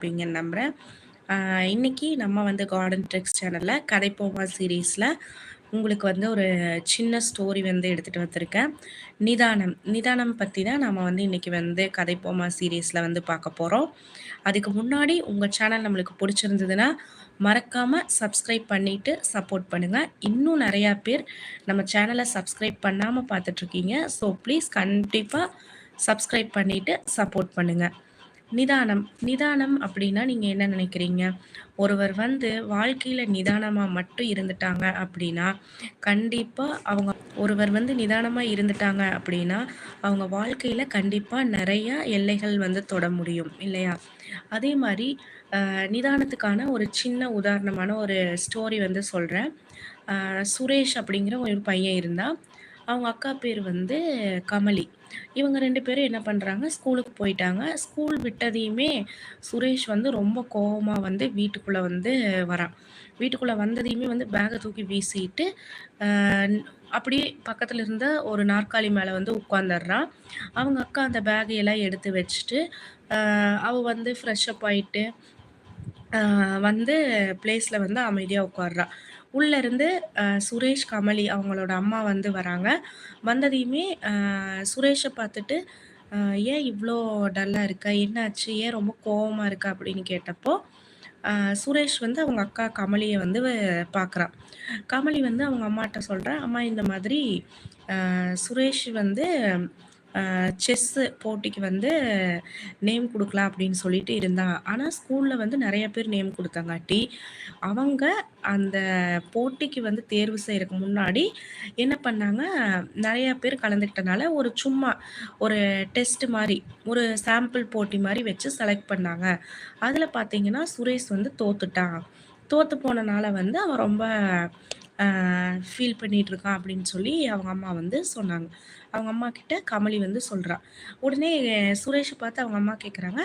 இருப்பீங்கன்னு நம்புகிறேன் இன்னைக்கு நம்ம வந்து கார்டன் ட்ரிக்ஸ் சேனலில் கதைப்போமா சீரீஸில் உங்களுக்கு வந்து ஒரு சின்ன ஸ்டோரி வந்து எடுத்துகிட்டு வந்திருக்கேன். நிதானம். நிதானம் பற்றி தான் நம்ம வந்து இன்றைக்கி வந்து கதைப்போமா சீரீஸில் வந்து பார்க்க போகிறோம் அதுக்கு முன்னாடி உங்கள் சேனல் நம்மளுக்கு பிடிச்சிருந்ததுன்னா மறக்காமல் சப்ஸ்கிரைப் பண்ணிவிட்டு சப்போர்ட் பண்ணுங்கள் இன்னும் நிறையா பேர் நம்ம சேனலை சப்ஸ்கிரைப் பண்ணாமல் பார்த்துட்ருக்கீங்க ஸோ ப்ளீஸ் கண்டிப்பாக சப்ஸ்கிரைப் பண்ணிவிட்டு சப்போர்ட் பண்ணுங்கள் நிதானம். நிதானம் அப்படின்னா நீங்கள் என்ன நினைக்கிறீங்க? ஒருவர் வந்து வாழ்க்கையில் நிதானமாக மட்டும் இருந்துட்டாங்க அப்படின்னா கண்டிப்பாக அவங்க ஒருவர் வந்து நிதானமாக இருந்துட்டாங்க அப்படின்னா அவங்க வாழ்க்கையில் கண்டிப்பாக நிறையா எல்லைகள் வந்து தொட முடியும் இல்லையா? அதே மாதிரி நிதானத்துக்கான ஒரு சின்ன உதாரணமான ஒரு ஸ்டோரி வந்து சொல்கிறேன் சுரேஷ் அப்படிங்கிற ஒரு பையன் இருந்தால் அவங்க அக்கா பேர் வந்து கமலி. இவங்க ரெண்டு பேரும் என்ன பண்ணுறாங்க ஸ்கூலுக்கு போயிட்டாங்க. ஸ்கூல் விட்டதையுமே சுரேஷ் வந்து ரொம்ப கோபமாக வந்து வீட்டுக்குள்ளே வந்து வரான். வீட்டுக்குள்ளே வந்ததையுமே வந்து பேகை தூக்கி வீசிட்டு அப்படியே பக்கத்தில் இருந்த ஒரு நாற்காலி மேலே வந்து உட்காந்துடுறான் அவங்க அக்கா அந்த பேகையெல்லாம் எடுத்து வச்சுட்டு அவள் வந்து ஃப்ரெஷ்அப் ஆகிட்டு வந்து பிளேஸில் வந்து அமைதியாக உட்காடுறான் உள்ளேருந்து சுரேஷ் கமலி அவங்களோட அம்மா வந்து வராங்க. வந்ததையுமே சுரேஷை பார்த்துட்டு ஏன் இவ்வளோ டல்லாக இருக்க? என்னாச்சு? ஏன் ரொம்ப கோவமாக இருக்க? அப்படின்னு கேட்டப்போ சுரேஷ் வந்து அவங்க அக்கா கமலியை வந்து பார்க்குறான். கமலி வந்து அவங்க அம்மாட்ட சொல்கிறேன் அம்மா இந்த மாதிரி சுரேஷ் வந்து செஸ்ஸு போட்டிக்கு வந்து நேம் கொடுக்கலாம் அப்படின்னு சொல்லிட்டு இருந்தாங்க. ஆனால் ஸ்கூலில் வந்து நிறைய பேர் நேம் கொடுத்தாங்காட்டி அவங்க அந்த போட்டிக்கு வந்து தேர்வு செய்கிறதுக்கு முன்னாடி என்ன பண்ணாங்க? நிறையா பேர் கலந்துக்கிட்டனால ஒரு சும்மா ஒரு டெஸ்ட் மாதிரி ஒரு சாம்பிள் போட்டி மாதிரி வச்சு செலக்ட் பண்ணாங்க. அதில் பார்த்தீங்கன்னா சுரேஷ் வந்து தோத்துட்டான். தோற்று போனனால வந்து அவன் ரொம்ப ஃபீல் பண்ணிகிட்ருக்கான் இருக்கான் அப்படின்னு சொல்லி அவங்க அம்மா வந்து சொன்னாங்க. அவங்க அம்மா கிட்ட கமலி வந்து சொல்கிறா உடனே சுரேஷை பார்த்து அவங்க அம்மா கேட்குறாங்க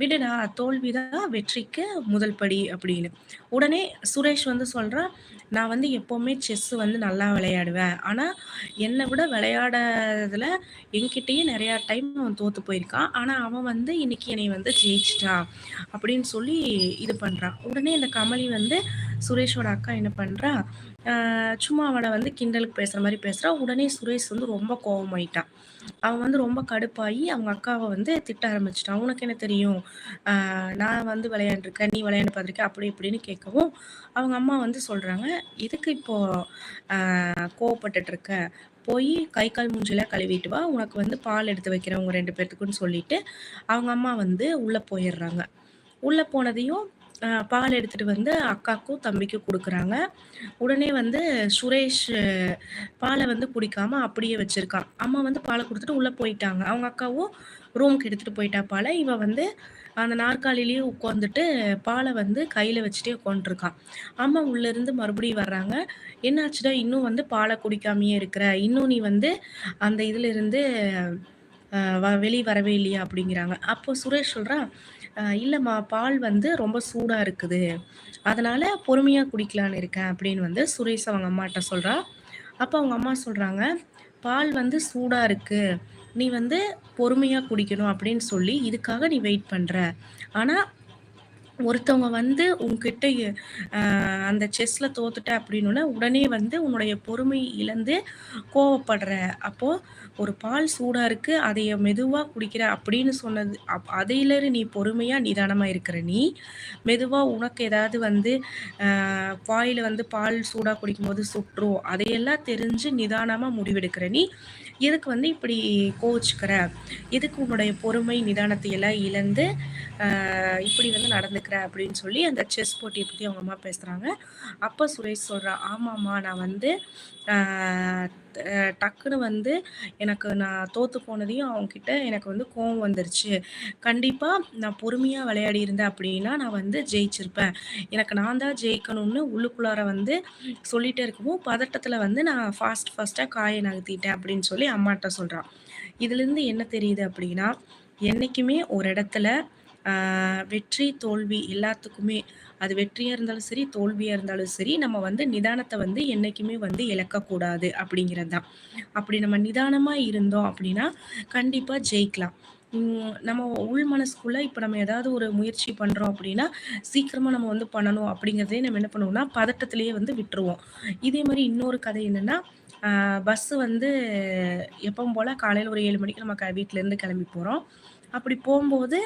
விடுடா தோல்விதான் வெற்றிக்கு முதல் படி அப்படின்னு. உடனே சுரேஷ் வந்து சொல்கிறான் நான் வந்து எப்போவுமே செஸ்ஸு வந்து நல்லா விளையாடுவேன். ஆனால் என்னை விட விளையாடுறதுல என்கிட்டயே நிறையா டைம் அவன் தோற்று போயிருக்கான். ஆனால் அவன் வந்து இன்னைக்கு என்னை வந்து ஜெயிச்சிட்டான் அப்படின்னு சொல்லி இது பண்ணுறான் உடனே இந்த கமலி வந்து சுரேஷோட அக்கா என்ன பண்ணுறா சும்மா அவனை வந்து கிண்டலுக்கு பேசுகிற மாதிரி பேசுகிறா உடனே சுரேஷ் வந்து ரொம்ப கோபமாயிட்டான் அவன் வந்து ரொம்ப கடுப்பாகி அவங்க அக்காவை வந்து திட்ட ஆரம்பிச்சிட்டான் உனக்கு என்ன தெரியும்? நான் வந்து விளையாண்டுருக்கேன். நீ விளையாண்டு பார்த்துருக்க அப்படி இப்படின்னு கேட்கவும் அவங்க அம்மா வந்து சொல்கிறாங்க எதுக்கு இப்போது கோவப்பட்டுட்டு இருக்க போய் கை கால் மூஞ்சில கழுவிட்டு வா. உனக்கு வந்து பால் எடுத்து வைக்கிறவங்க ரெண்டு பேர்த்துக்குன்னு சொல்லிட்டு அவங்க அம்மா வந்து உள்ளே போயிடுறாங்க. உள்ளே போனதையும் பால் எடுத்துகிட்டு வந்து அக்காக்கும் தம்பிக்கும் கொடுக்குறாங்க. உடனே வந்து சுரேஷ் பாலை வந்து குடிக்காம அப்படியே வச்சிருக்கான். அம்மா வந்து பாலை கொடுத்துட்டு உள்ளே போயிட்டாங்க. அவங்க அக்காவும் ரூமுக்கு எடுத்துகிட்டு போயிட்டா பாலை. இவன் வந்து அந்த நாற்காலிலேயே உட்காந்துட்டு பாலை வந்து கையில் வச்சுட்டே உட்காந்துருக்கான் அம்மா உள்ளேருந்து மறுபடியும் வர்றாங்க. என்னாச்சுடா? இன்னும் வந்து பாலை குடிக்காமையே இருக்கிற? இன்னும் நீ வந்து அந்த இதிலிருந்து வெளியே வரவே இல்லையா? அப்படிங்கிறாங்க. அப்போ சுரேஷ் சொல்கிறான் இல்லைம்மா பால் வந்து ரொம்ப சூடாக இருக்குது. அதனால் பொறுமையாக குடிக்கலான்னு இருக்கேன் அப்படின்னு வந்து சுரேஷ் அவங்க அம்மாட்ட சொல்கிறா அப்போ அவங்க அம்மா சொல்கிறாங்க பால் வந்து சூடாக இருக்குது நீ வந்து பொறுமையாக குடிக்கணும் அப்படின்னு சொல்லி இதுக்காக நீ வெயிட் பண்ணுற ஆனால் ஒருத்தவங்க வந்து உங்ககிட்ட அந்த செஸ்ஸில் தோத்துட்ட அப்படின்னு உடனே வந்து உன்னுடைய பொறுமை இழந்து கோவப்படுற. அப்போ ஒரு பால் சூடாக இருக்கு அதைய மெதுவாக குடிக்கிற அப்படின்னு சொன்னது அப் அதையிலரு நீ பொறுமையாக நிதானமாக இருக்கிற நீ. மெதுவாக உனக்கு ஏதாவது வந்து வாயில் வந்து பால் சூடாக குடிக்கும்போது சுற்றும் அதையெல்லாம் தெரிஞ்சு நிதானமாக முடிவெடுக்கிற நீ எதுக்கு வந்து இப்படி கோவிச்சுக்கிற? எதுக்கு உன்னுடைய பொறுமை நிதானத்தை எல்லாம் இழந்து இப்படி வந்து நடந்துக்கிற அப்படின்னு சொல்லி அந்த செஸ் போட்டியை பற்றி அவங்க அம்மா பேசுகிறாங்க அப்போ சுரேஷ் சொல்கிறா ஆமாம்மா நான் வந்து டக்குன்னு வந்து எனக்கு நான் தோற்று போனதையும் அவங்கக்கிட்ட எனக்கு வந்து கோவம் வந்துருச்சு. கண்டிப்பாக நான் பொறுமையாக விளையாடி இருந்தேன் அப்படின்னா நான் வந்து ஜெயிச்சிருப்பேன். எனக்கு நான் தான் ஜெயிக்கணும்னு உள்ளுக்குள்ளார வந்து சொல்லிகிட்டே இருக்கவும் பதட்டத்தில் வந்து நான் ஃபாஸ்ட் ஃபாஸ்ட்டாக காயை நகர்த்திட்டேன் அப்படின்னு சொல்லி அம்மாட்ட சொல்கிறான் இதுலேருந்து என்ன தெரியுது அப்படின்னா என்றைக்குமே ஒரு இடத்துல வெற்றி தோல்வி எல்லாத்துக்குமே அது வெற்றியாக இருந்தாலும் சரி தோல்வியாக இருந்தாலும் சரி நம்ம வந்து நிதானத்தை வந்து என்றைக்குமே வந்து இழக்கக்கூடாது அப்படிங்கிறது தான் அப்படி நம்ம நிதானமாக இருந்தோம் அப்படின்னா கண்டிப்பாக ஜெயிக்கலாம். நம்ம உள் மனசுக்குள்ளே இப்போ நம்ம ஏதாவது ஒரு முயற்சி பண்ணுறோம் அப்படின்னா, சீக்கிரமாக நம்ம வந்து பண்ணணும் அப்படிங்கிறதே நம்ம என்ன பண்ணுவோம்னா, பதட்டத்திலேயே வந்து விட்டுருவோம். இதே மாதிரி இன்னொரு கதை என்னென்னா பஸ்ஸு வந்து எப்பவும் போல் காலையில் ஒரு ஏழு மணிக்கு நம்ம க வீட்டிலேருந்து கிளம்பி போகிறோம் அப்படி போகும்போது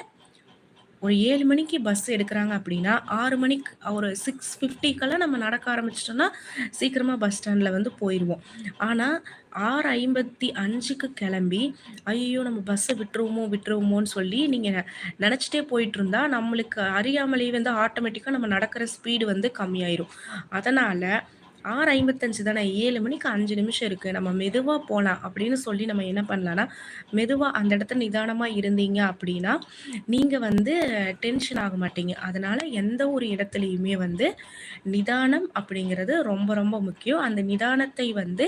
ஒரு ஏழு மணிக்கு பஸ் எடுக்கிறாங்க அப்படின்னா, ஆறு மணிக்கு ஒரு 6:50க்கெல்லாம் நம்ம நடக்க ஆரம்பிச்சிட்டோன்னா சீக்கிரமாக பஸ் ஸ்டாண்டில் வந்து போயிடுவோம் ஆனால் ஆறு ஐம்பத்தி அஞ்சுக்கு கிளம்பி ஐயோ நம்ம பஸ்ஸை விட்டுருவோமோ விட்டுருவோமோன்னு சொல்லி நீங்கள் நினச்சிட்டே போயிட்டு போயிட்டுருந்தா, நம்மளுக்கு அறியாமலேயே வந்து ஆட்டோமேட்டிக்காக நம்ம நடக்கிற ஸ்பீடு வந்து கம்மியாயிரும். அதனால் 6:55 தானே ஏழு மணிக்கு அஞ்சு நிமிஷம் இருக்குது நம்ம மெதுவாக போகலாம் அப்படின்னு சொல்லி நம்ம என்ன பண்ணலான்னா மெதுவாக அந்த இடத்துல நிதானமாக இருந்தீங்க அப்படின்னா, நீங்கள் வந்து டென்ஷன் ஆக மாட்டீங்க. அதனால் எந்த ஒரு இடத்துலையுமே வந்து நிதானம் அப்படிங்கிறது ரொம்ப ரொம்ப முக்கியம். அந்த நிதானத்தை வந்து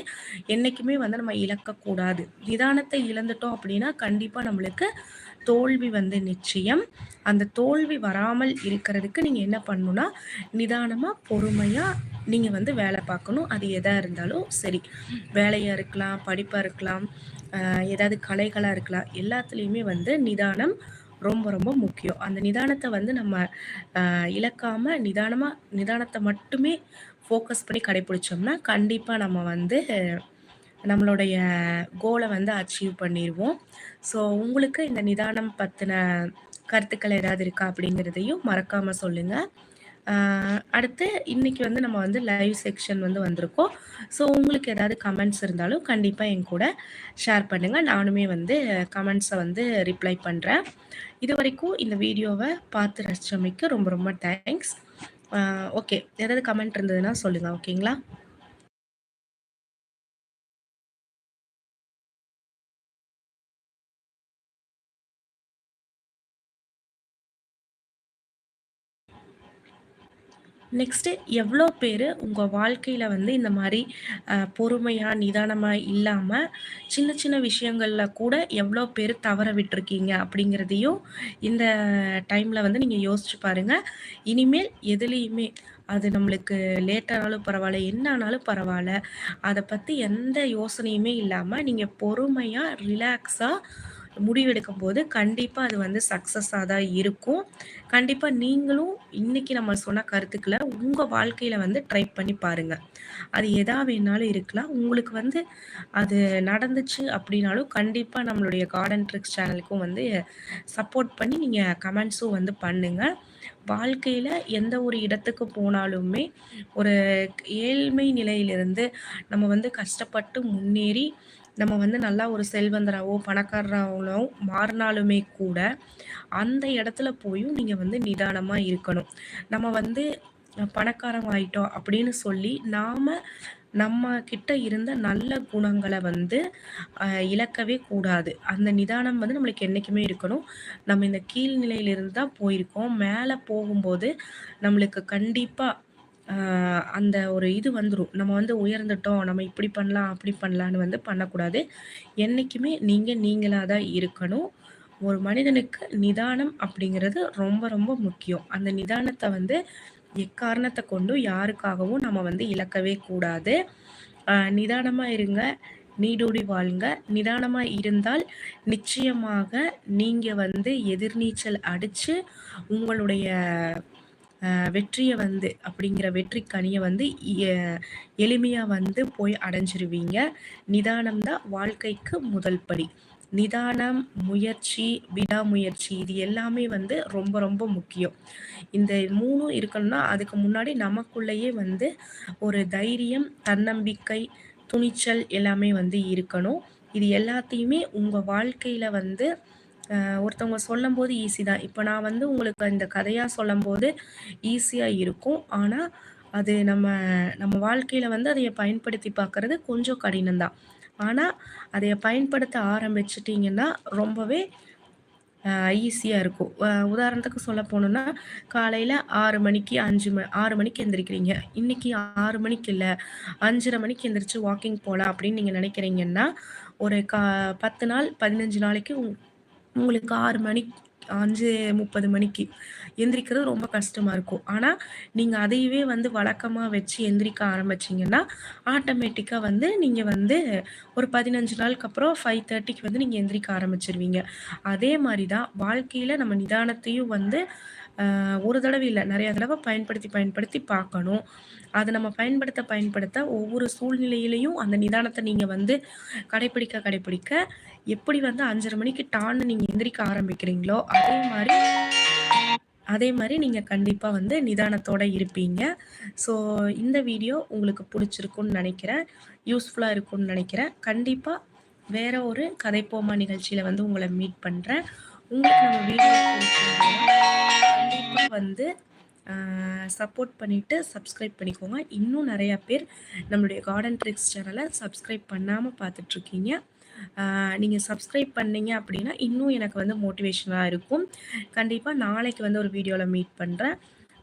என்றைக்குமே வந்து நம்ம இழக்கக்கூடாது. நிதானத்தை இழந்துட்டோம் அப்படின்னா, கண்டிப்பாக நம்மளுக்கு தோல்வி வந்து நிச்சயம். அந்த தோல்வி வராமல் இருக்கிறதுக்கு நீங்கள் என்ன பண்ணணும்னா, நிதானமாக பொறுமையாக நீங்கள் வந்து வேலை பார்க்கணும். அது எதாக இருந்தாலும் சரி. வேலையாக இருக்கலாம், படிப்பாக இருக்கலாம், ஏதாவது கலைகளாக இருக்கலாம். எல்லாத்துலேயுமே வந்து நிதானம் ரொம்ப ரொம்ப முக்கியம். அந்த நிதானத்தை வந்து நம்ம இழக்காமல் நிதானமாக நிதானத்தை மட்டுமே ஃபோக்கஸ் பண்ணி கடைபிடிச்சோம்னா, கண்டிப்பாக நம்ம வந்து நம்மளுடைய கோலை வந்து அச்சீவ் பண்ணிடுவோம் ஸோ உங்களுக்கு இந்த நிதானம் பற்றின கருத்துக்கள் ஏதாவது இருக்கா? அப்படிங்கிறதையும் மறக்காமல் சொல்லுங்கள் அடுத்து இன்னைக்கு வந்து நம்ம வந்து லைவ் செக்ஷன் வந்து வந்திருக்கோம். ஸோ உங்களுக்கு ஏதாவது கமெண்ட்ஸ் இருந்தாலும் கண்டிப்பாக என் கூட ஷேர் பண்ணுங்கள் நானுமே வந்து கமெண்ட்ஸை வந்து ரிப்ளை பண்ணுறேன் இது வரைக்கும் இந்த வீடியோவை பார்த்து ரசிச்சமைக்கு ரொம்ப ரொம்ப தேங்க்ஸ். ஓகே. ஏதாவது கமெண்ட் இருந்ததுன்னா சொல்லுங்கள் ஓகேங்களா? நெக்ஸ்ட்டு எவ்வளோ பேர் உங்கள் வாழ்க்கையில் வந்து இந்த மாதிரி பொறுமையாக நிதானமாக இல்லாமல் சின்ன சின்ன விஷயங்களில் கூட எவ்வளோ பேர் தவற விட்டுருக்கீங்க அப்படிங்கிறதையும் இந்த டைமில் வந்து நீங்கள் யோசிச்சு பாருங்க. இனிமேல் எதுலேயுமே அது நம்மளுக்கு லேட்டானாலும் பரவாயில்ல என்ன ஆனாலும் பரவாயில்ல அதை பற்றி எந்த யோசனையுமே இல்லாமல் நீங்கள் பொறுமையாக ரிலாக்ஸாக முடிவெடுக்கும் முடிவெடுக்கும்போது, கண்டிப்பாக அது வந்து சக்ஸஸாக தான் இருக்கும். கண்டிப்பாக நீங்களும் இன்னைக்கு நம்ம சொன்ன கருத்துக்களை உங்கள் வாழ்க்கையில் வந்து ட்ரை பண்ணி பாருங்கள் அது எதா வேணாலும் இருக்கலாம். உங்களுக்கு வந்து அது நடந்துச்சு அப்படின்னாலும், கண்டிப்பாக நம்மளுடைய கார்டன் ட்ரிக்ஸ் சேனலுக்கும் வந்து சப்போர்ட் பண்ணி நீங்கள் கமெண்ட்ஸும் வந்து பண்ணுங்கள் வாழ்க்கையில் எந்த ஒரு இடத்துக்கு போனாலுமே, ஒரு ஏழ்மை நிலையிலிருந்து நம்ம வந்து கஷ்டப்பட்டு முன்னேறி, நம்ம வந்து நல்லா ஒரு செல்வந்தராகவோ பணக்காரராகவும் மாறினாலுமே கூட, அந்த இடத்துல போயும் நீங்கள் வந்து நிதானமாக இருக்கணும். நம்ம வந்து அ பணக்காரங்க ஆயிட்டோம் அப்படின்னு சொல்லி, நாம் நம்ம கிட்ட இருந்த நல்ல குணங்களை வந்து இழக்கவே கூடாது. அந்த நிதானம் வந்து நம்மளுக்கு என்றைக்குமே இருக்கணும். நம்ம இந்த கீழ்நிலையிலிருந்து தான் போயிருக்கோம். மேலே போகும்போது நம்மளுக்கு கண்டிப்பாக அந்த ஒரு இது வந்துடும் நம்ம வந்து உயர்ந்துட்டோம். நம்ம இப்படி பண்ணலாம், அப்படி பண்ணலான்னு வந்து பண்ணக்கூடாது. என்றைக்குமே நீங்கள் நீங்களாக தான் இருக்கணும். ஒரு மனிதனுக்கு நிதானம் அப்படிங்கிறது ரொம்ப ரொம்ப முக்கியம். அந்த நிதானத்தை வந்து எக்காரணத்தை கொண்டும் யாருக்காகவும் நம்ம வந்து இழக்கவே கூடாது. நிதானமாக இருங்க. நீடூடி வாழ்ங்க. நிதானமாக இருந்தால் நிச்சயமாக நீங்கள் வந்து எதிர்நீச்சல் அடித்து உங்களுடைய வெற்றியை வந்து அப்படிங்கிற வெற்றி கனிய வந்து எளிமையாக எளிமையா வந்து போய் அடைஞ்சிருவீங்க. நிதானம் தான் வாழ்க்கைக்கு முதல் படி. நிதானம், முயற்சி, விடாமுயற்சி இது எல்லாமே வந்து ரொம்ப ரொம்ப முக்கியம். இந்த மூணும் இருக்கணும்னா, அதுக்கு முன்னாடி நமக்குள்ளேயே வந்து ஒரு தைரியம், தன்னம்பிக்கை, துணிச்சல் எல்லாமே வந்து இருக்கணும். இது எல்லாத்தையுமே உங்க வாழ்க்கையில வந்து ஒருத்தவங்க சொல்லும்போது ஈஸி தான். இப்போ நான் வந்து உங்களுக்கு இந்த கதையாக சொல்லும் போது ஈஸியாக இருக்கும். ஆனால் அது நம்ம நம்ம வாழ்க்கையில் வந்து அதையை பயன்படுத்தி பார்க்குறது கொஞ்சம் கடினம்தான் ஆனால் ஆனா, அதைய பயன்படுத்த ஆரம்பிச்சிட்டிங்கன்னா ரொம்பவே ஈஸியாக இருக்கும். உதாரணத்துக்கு சொல்ல போணும்னா, காலையில 6 மணிக்கு அஞ்சு ம ஆறு மணிக்கு எந்திரிக்கிறீங்க. இன்னைக்கு ஆறு மணிக்கு இல்லை அஞ்சரை மணிக்கு எந்திரிச்சு வாக்கிங் போகலாம் அப்படின்னு நீங்கள் நினைக்கிறீங்கன்னா, ஒரு கா 10 நாள், 15 நாளைக்கு உங் உங்களுக்கு ஆறு மணி அஞ்சு முப்பது மணிக்கு எந்திரிக்கிறது ரொம்ப கஷ்டமாக இருக்கும். ஆனால் நீங்கள் அதையவே வந்து வழக்கமாக வச்சு எந்திரிக்க ஆரம்பிச்சிங்கன்னா ஆட்டோமேட்டிக்காக வந்து நீங்கள் வந்து ஒரு பதினஞ்சு நாளுக்கு அப்புறம் ஃபைவ் தேர்ட்டிக்கு வந்து நீங்கள் எந்திரிக்க ஆரம்பிச்சிருவீங்க. அதே மாதிரி தான் வாழ்க்கையில் நம்ம நிதானத்தையும் வந்து ஒரு தடவை இல்லை நிறையா தடவை பயன்படுத்தி பயன்படுத்தி பார்க்கணும். அதை நம்ம பயன்படுத்த பயன்படுத்த ஒவ்வொரு சூழ்நிலையிலையும் அந்த நிதானத்தை நீங்கள் வந்து கடைப்பிடிக்க கடைப்பிடிக்க எப்படி வந்து அஞ்சரை மணிக்கு டான்னு நீங்கள் எந்திரிக்க ஆரம்பிக்கிறீங்களோ அதே மாதிரி அதே மாதிரி நீங்கள் கண்டிப்பாக வந்து நிதானத்தோடு இருப்பீங்க. ஸோ இந்த வீடியோ உங்களுக்கு பிடிச்சிருக்குன்னு நினைக்கிறேன். யூஸ்ஃபுல்லாக இருக்கும்னு நினைக்கிறேன். கண்டிப்பாக வேற ஒரு கதைப்போமா நிகழ்ச்சியில் வந்து உங்களை மீட் பண்ணுறேன் உங்களுக்கு நம்ம வீடியோ கண்டிப்பாக வந்து சப்போர்ட் பண்ணிவிட்டு சப்ஸ்கிரைப் பண்ணிக்கோங்க. இன்னும் நிறையா பேர் நம்மளுடைய கார்டன் ட்ரிக்ஸ் சேனலை சப்ஸ்கிரைப் பண்ணாமல் பார்த்துட்ருக்கீங்க. நீங்கள் சப்ஸ்கிரைப் பண்ணீங்க அப்படின்னா இன்னும் எனக்கு வந்து மோட்டிவேஷனாக இருக்கும். கண்டிப்பாக நாளைக்கு வந்து ஒரு வீடியோவில் மீட் பண்ணுறேன்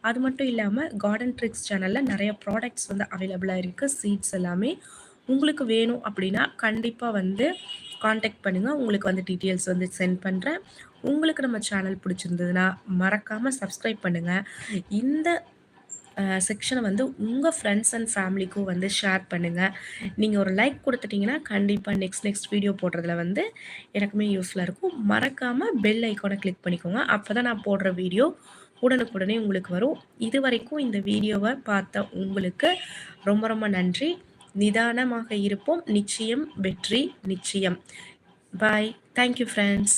அது மட்டும் இல்லாமல் கார்டன் ட்ரிக்ஸ் சேனலில் நிறைய ப்ராடக்ட்ஸ் வந்து அவைலபிளாக இருக்குது சீட்ஸ் எல்லாமே. உங்களுக்கு வேணும் அப்படின்னா கண்டிப்பாக வந்து காண்டாக்ட் பண்ணுங்கள் உங்களுக்கு வந்து டீட்டெயில்ஸ் வந்து சென்ட் பண்ணுறேன் உங்களுக்கு நம்ம சேனல் பிடிச்சிருந்ததுன்னா மறக்காமல் சப்ஸ்கிரைப் பண்ணுங்கள் இந்த செக்ஷனை வந்து உங்கள் ஃப்ரெண்ட்ஸ் அண்ட் ஃபேமிலிக்கும் வந்து ஷேர் பண்ணுங்கள் நீங்கள் ஒரு லைக் கொடுத்துட்டிங்கன்னா கண்டிப்பாக நெக்ஸ்ட் நெக்ஸ்ட் வீடியோ போடுறதுல வந்து எனக்குமே யூஸ்ஃபுல்லாக இருக்கும். மறக்காமல் பெல் ஐக்கானை கிளிக் பண்ணிக்கோங்க. அப்போ தான் நான் போடுற வீடியோ உடனுக்குடனே உங்களுக்கு வரும். இது வரைக்கும் இந்த வீடியோவை பார்த்த உங்களுக்கு ரொம்ப ரொம்ப நன்றி. நிதானமாக இருப்போம். நிச்சயம் வெற்றி நிச்சயம். Bye thank you friends